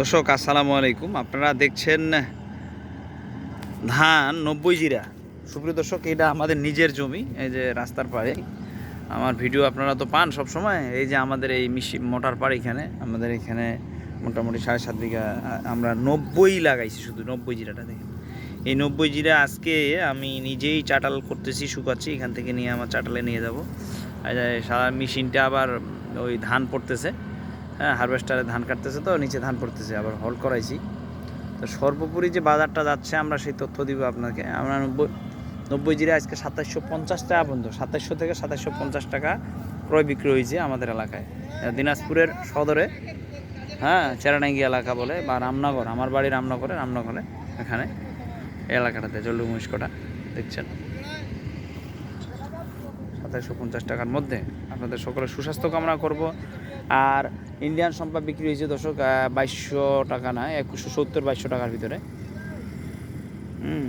দর্শক, আসসালামু আলাইকুম। আপনারা দেখছেন ধান নব্বই জিরা। সুপ্রিয় দর্শক, এটা আমাদের নিজের জমি, এই যে রাস্তার পাড়ে। আমার ভিডিও আপনারা তো পান সব সময় এই যে আমাদের এই মিশি মোটার পাড় এখানে, আমাদের এখানে মোটামুটি সাড়ে সাত বিঘা আমরা নব্বই লাগাইছি শুধু, নব্বই জিরাটা দেখেন। এই নব্বই জিরা আজকে আমি নিজেই চাটাল করতেছি, শুকাচ্ছি, এখান থেকে নিয়ে আমার চাটালে নিয়ে যাব। সারা মেশিনটা আবার ওই ধান পড়তেছে। হ্যাঁ হারভেস্টারে ধান কাটতেছে তো, নিচে ধান পড়তেছে, আবার হল করাইছি। তো সর্বোপরি যে বাজারটা যাচ্ছে, আমরা সেই তথ্য দিব আপনাকে। আমরা নব্বই নব্বই জিরে আজকে সাতাশশো পঞ্চাশ টাকা পর্যন্ত সাতাশশো থেকে সাতাশশো পঞ্চাশ টাকা ক্রয় বিক্রি হয়েছে আমাদের এলাকায়। দিনাজপুরের সদরে হ্যাঁ চেরানাঙ্গি এলাকা বলে, বা রামনগর। আমার বাড়ি রামনগরে রামনগরে, এখানে এলাকাটাতে, জল্লু মুস্কটা দেখছেন? সাতাশশো পঞ্চাশ টাকার মধ্যে। আপনাদের সকলের সুস্বাস্থ্য কামনা করব। আর ইন্ডিয়ান সম্পা বিক্রি হয়েছে দর্শক বাইশশো টাকা না একুশশো সত্তর বাইশশো টাকার ভিতরে। হুম।